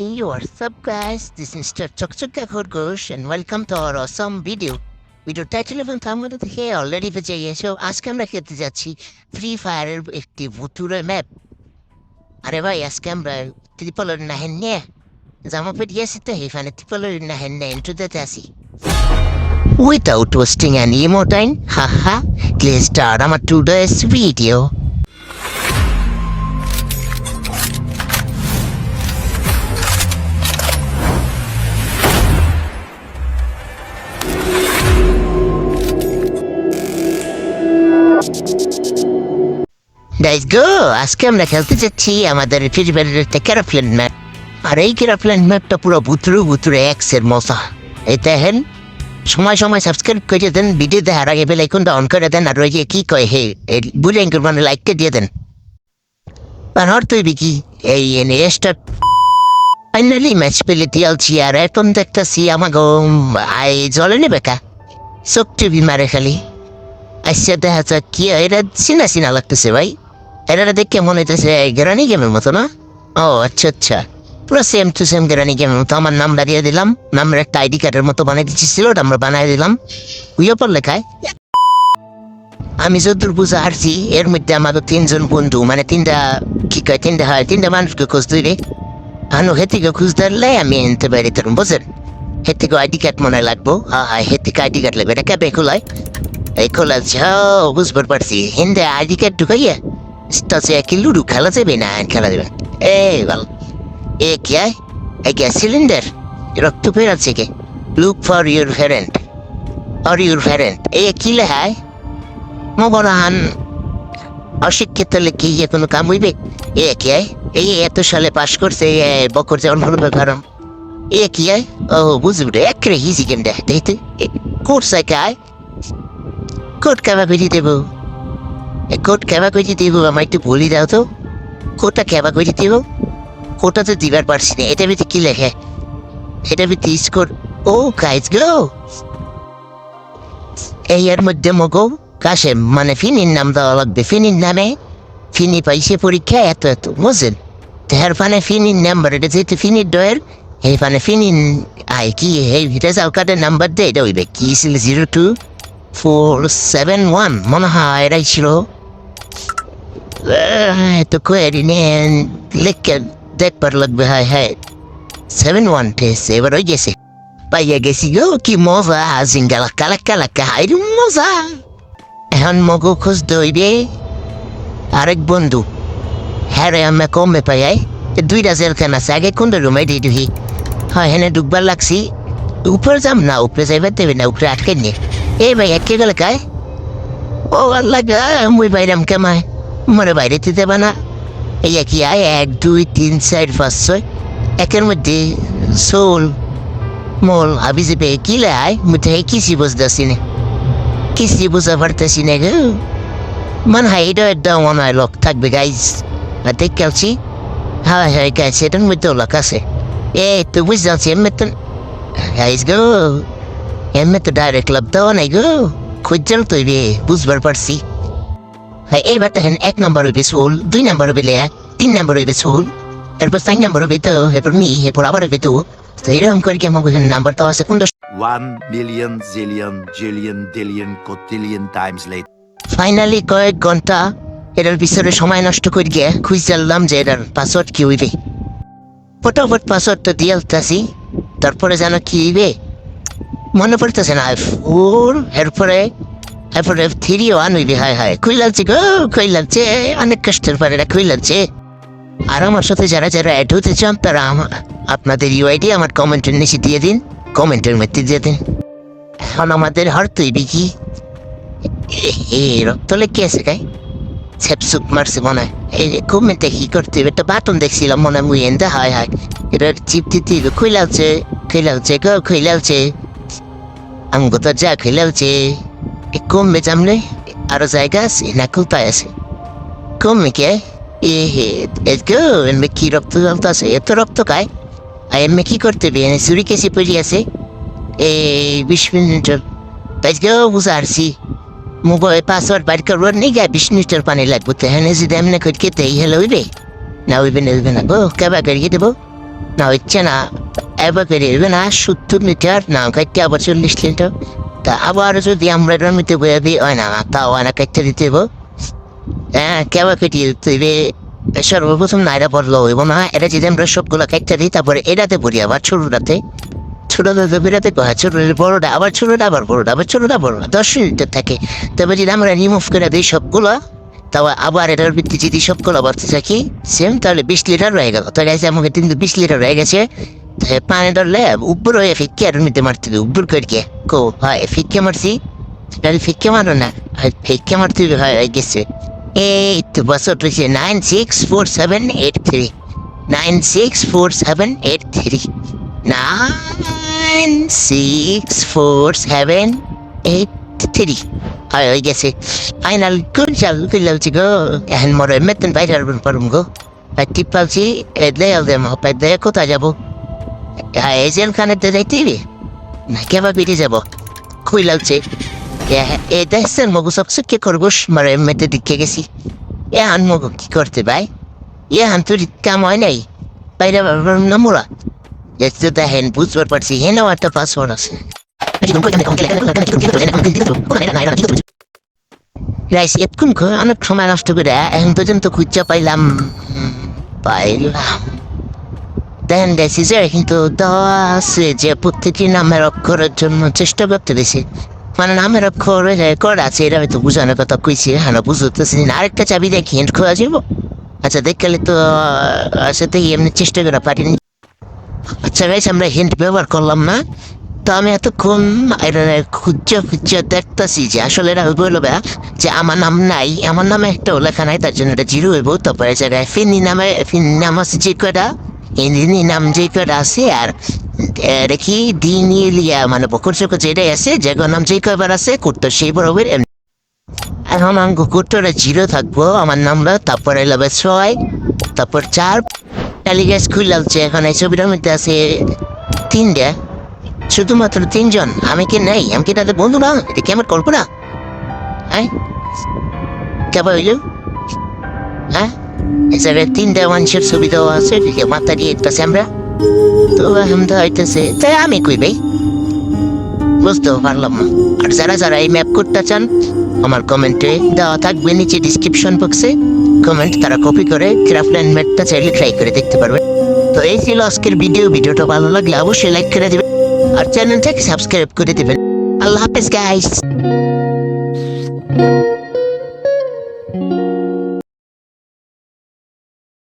Hey, what's up guys? This is Mr. Chokchukka Khorgosh and welcome to our awesome video. Video title এবং thumbnail থেকে already বেঁচে গেছো আজকে আমরা খেলতে যাচ্ছি ফ্রি ফায়ারের একটি ভুতুরে ম্যাপ আরে ভাই আজকে আমরা ত্রিপলের নাহেন নিয়ে জামা পেটিয়েছি তো এখানে ত্রিপলের নাহেন নিয়ে ইন্টু দিতে আসি Without wasting any more time, haha, let's start our today's video. Let's go! আজকে আমরা খেলতে যাচ্ছি আমাদের ফিরবেলের একটা ক্যারাপ্লেন ম্যাপ। আর এই ক্যারাপ্লেন ম্যাপটা পুরো ভুতুরু ভুতুরে এক্সের মশা এই দেখেন, সময় সময় সাবস্ক্রাইব করে দেন, ভিডিও দেখার আগে বেল আইকনটা অন করে দেন, আর ওই যে কি কয়, হে বুলিং মানে লাইকটা দিয়ে দেন। আর তুই বিকি এই এনে স্টার ফাইনালি ম্যাচ পেলে দিয়ালছি আর এখন দেখতেছি আমাকে আই, জলে নেবে কা? চোখ টিভি মারে খালি। আচ্ছা দেখা যাক কি এটা চিনা চিনা লাগতেছে ভাই। এটা দেখে মনে হইতেছে গ্রানি গেমের মতো না? ও আচ্ছা আচ্ছা। পুরো সেম টু সেম গ্রানি গেমের মতো। আমার নাম বাড়িয়ে দিলাম। নামের একটা আইডি কার্ডের মতো বানিয়ে দিচ্ছিল ওটা আমরা বানিয়ে দিলাম। উইও পর লেখায়, আমি যদুর বুঝা হারছি এর মধ্যে আমাদের তিনজন বন্ধু মানে তিনটা, কি কয়, তিনটা হয়, তিনটা মানুষকে খোঁজ দিলে আনু হেতিকে খুঁজ ধরলে আমি এনতে বাইরে তরুন বুঝেন হেতিকে আইডি কার্ড মনে লাগবো। হ্যাঁ হ্যাঁ হেতিকে আইডি কার্ড লাগবে। এটা ক্যাবে খোলায়? এই খোলা যাও বুঝবার পারছি। হিন্দে আইডি কার্ড ঢুকাইয়া তাছে কি লুডু খেলা যাবে না, খেলা যাবে। এই বল, এ কি এ গ্যাস সিলিন্ডার? রক্ত ফের আছে কে? Look for your parent or your parent এ কি লেহায় মগরাহান অশিক্ষিত লেখি ইয়ে কোনো কাম হইবে? এ কি এই এত সালে পাশ করছে বকর যেমন হলো কারণ এ কি ও বুঝবি রে হিজি গেমটা দেখতে কোর্স আয় কোট কেবা করে দেবো। কোট কেবা করে দেবো আমার একটু বলি দাও তো। কোটটা কেবা করে দেব কোটা তো দিবার পারছি না, এটা ভিতরে কি লেখে? এটা ভিতরে স্কোর ও গো এই এর মধ্যে মগো, কাশে মানে ফিনির নাম দেওয়া লাগবে। ফিনির নামে, ফিনি পাইছে পরীক্ষা এত এত বুঝলেন তার ফানে ফিনির নাম্বার, এটা যেহেতু ফিনির ডয়ের এই ফানে ফিনির, আই, কি এই রেজাল্ট কার্ডের নাম্বার দে, এটা হইবে, কি ছিল zero two four seven one মনে হয় এটাই ছিল। তো কোয়ারি নেন লেখকে দেখবার লাগবে হায় হায় সেভেন ওয়ান টেস্ট এবার হয়ে গেছে পাইয়া গেছি গো কি মজা জিঙ্গালা কালা কালা হাই মজা এখন মগু খোঁজ দইবে আরেক বন্ধু হ্যাঁ রে আমি কমে পাই দুইটা জেলখান আছে আগে কোন রুমে দিয়ে দিহি হয় হেনে ঢুকবার লাগছি উপরে যাম না উপরে যাইবার দেবে না উপরে আটকে নিয়ে এই ভাই একে গেলে কায় ও আল্লাহ মুই বাইরাম কেমায় মরে বাইরে দিতে না। এই একই আয়, এক, দুই, তিন, চার, পাঁচ, ছয়। একের মধ্যে সোল মল হাবি যে পেয়ে লাই মুঠে কিসি বুঝতেছি না। কিসি বুঝা পারতেছি না গো। মনে এটা একটা মনে হয় লোক থাকবে গাইজ আর দেখছি হ্যাঁ হ্যাঁ গাইজ এটার মধ্যেও লোক আছে। এ তো বুঝতে এমনি তো গাইজ গো, এমনি তো ডাইরেক্ট লাভ দেওয়া নাই গো। খুঁজল তৈরি বুঝবার পারছি। দেখেন এক নম্বর হইবে সোল দুই নম্বর হইবে লেয়া তিন নম্বর হইবে সোল এরপর চার নম্বর হইবে তো এরপর মি এরপর আবার হইবে তো তো এরকম করে নাম্বার তো আছে One million zillion jillion dillion cotillion times later. Finally কয়েক ঘণ্টা এটার পিছনে সময় নষ্ট করে গিয়ে খুঁজ জানলাম যে এটার পাসওয়ার্ড কি হইবে ফটোফট পাসওয়ার্ড তো দিয়ে আসতেছি তারপরে যেন কি হইবে মনে পড়তেছে না ফোর এরপরে এরপরে থ্রি ওয়ান হইবে হায় হায়। খুই লাগছে গো? খুই লাগছে? অনেক কষ্টের পরে এটা খুই লাগছে? আর আমার সাথে যারা যারা অ্যাড হতে চান, তারা আপনাদের ইউআইডি আমার কমেন্টের নিচে দিয়ে দিন। কমেন্টের মধ্যে দিয়ে দিন। এখন আমাদের হর তৈরি কি? এ, রক্ত লেগে আছে গাই। সেপসুপ মারছে মনে হয়। এই কমেন্টে কি করতে হবে? একটা বাটন দেখছিলাম মনে হয় মুই এনতে হয় হয়। এটার চিপ দিতে হবে খুইলাচ্ছে খুইলাচ্ছে গো? খুইলাচ্ছে আমগো তো যা খুইলাচ্ছে কমবে জামলে আরও জায়গা আছে না কোথায় আছে কমবে কে এ হে গো এমনি কি রক্ত জ্বলতে আছে এত রক্ত খায় আর এমনি কি করতে এনে চুরি কেসি পড়ি আছে এই বিশ মিনিটের তাই গো বুঝে আসছি মোবাইল পাসওয়ার্ড বাইর করবার নেই গা বিশ মিনিটের পানি লাগবে তো যদি এমনি করে খেতে এই হলে হইবে না হইবে না হইবে না গো কেবা করিয়ে দেবো না হচ্ছে না এবার বেরিয়ে না সত্তর লিটার না কাটতে আবার চল্লিশ লিটার তা আবার যদি আমরা গ্রামিতে বয়ে দিই হয় না, তাও হয় না কাটতে দিতে হ্যাঁ কেবা কেটে দিতে সর্বপ্রথম নাইরা পড়ল হইব না। এটা যদি আমরা সবগুলো কাটতে দিই, তারপরে এটাতে পড়ি আবার ছোটটাতে। ছোটটাতে বেরাতে কয় ছোটটা বড়টা, আবার ছোটটা, আবার বড়টা, আবার ছোটটা বড়টা, দশ লিটার থাকে। তবে যদি আমরা রিমুভ করে দিই সবগুলো, তাও আবার এটার ভিত্তি যদি সবগুলো বাড়তে থাকি সেম তাহলে বিশ লিটার রয়ে গেল। তাহলে আমাকে কিন্তু বিশ লিটার রয়ে গেছে। পানি ধরলে উপর হয়ে ফিক্কে আর নিতে মারতে হবে। উপর করে কো? হয়, ফিক্কে মারছি? তাহলে ফিক্কে মারো না। ফিক্কে মারতে হয় গেছে। এই তো বছর রয়েছে nine six four seven eight three. Nine six four seven eight three. Nine six four seven eight three. হয় হয়ে গেছে। ফাইনাল গুড চাল গুড লাগছে গো? এখন মরে মেতন বাইরে পারুম গো। টিপ পালছি, এদলে এলদেম পেদলে কোথায় যাব? হ্যাঁ এজেন্ট খানের তো যাইতে হবে না কেবা বেরিয়ে যাব? খুই লাগছে। এ দেখছেন মগু সবসে কে করব মারে মেতে দিকে গেছি। এ হান মগু, কি করতে ভাই? এ হান তোর কাম হয় নাই? বাইরে নামুরা এতে দেখেন, বুঝবার পারছি হেনেও একটা পাসওয়ার্ড আছে। রাইস এতক্ষণ অনেক সময় নষ্ট করে এখন পর্যন্ত খুঁজা পাইলাম পাইলাম। দেন দেখছি যে কিন্তু আছে যে প্রত্যেকটি নামের অক্ষরের জন্য চেষ্টা করতে দিছি মানে নামের অক্ষর করা আছে, এটা হয়তো বুঝানোর কথা কইছি হ্যাঁ বুঝতেছি না। আরেকটা চাবি দেখি হিন্ট খোঁজা যাব আচ্ছা দেখলে তো সাথে এমনি চেষ্টা করা পারিনি। আচ্ছা গাইস আমরা হিন্ট ব্যবহার করলাম না। তো আমি এতক্ষণ এটা খুঁজা খুঁজা দেখতেছি যে আসলে এরা বলল ভাইয়া যে আমার নাম নাই, আমার নামে একটা লেখা নাই, তার জন্য এটা জিরো হইব। তারপরে জায়গায় ফিনি নামে ফিনি নাম আছে যে কটা ইনি নাম যে কটা আছে আর দেখি দিন ইলিয়া মানে বকর চকর যেটাই আছে, যে নাম যে কয়বার আছে করতো সেই বরাবর এখন আমি কুকুরটা জিরো থাকব, আমার নাম নামটা তারপরে লাগবে ছয়, তারপর চার টালিগাছ খুলছে এখন এই ছবিটার মধ্যে আছে তিনটা, শুধুমাত্র তিনজন, আমি কি নেই, আমি কি তাদের বন্ধু না? এটা কি আমার কল্পনা? হ্যাঁ? কেবা হইল হ্যাঁ? জায়গায় তিনটা মানুষের ছবি দেওয়া আছে মাথা দিয়ে একটাছে আমরা তো তো হইতেছে তাই আমি কই ভাই বুঝতেও পারলাম না আর যারা যারা এই ম্যাপ করতে চান আমার কমেন্টে দেওয়া থাকবে নিচে ডিসক্রিপশন বক্সে কমেন্ট তারা কপি করে ক্রাফল্যান্ড ম্যাপটা চাইলে ট্রাই করে দেখতে পারবে তো এই ছিল আজকের ভিডিও ভিডিওটা ভালো লাগলে অবশ্যই লাইক করে দেবেন আর চ্যানেলটাকে সাবস্ক্রাইব করে দেবেন আল্লাহ হাফেজ গাইস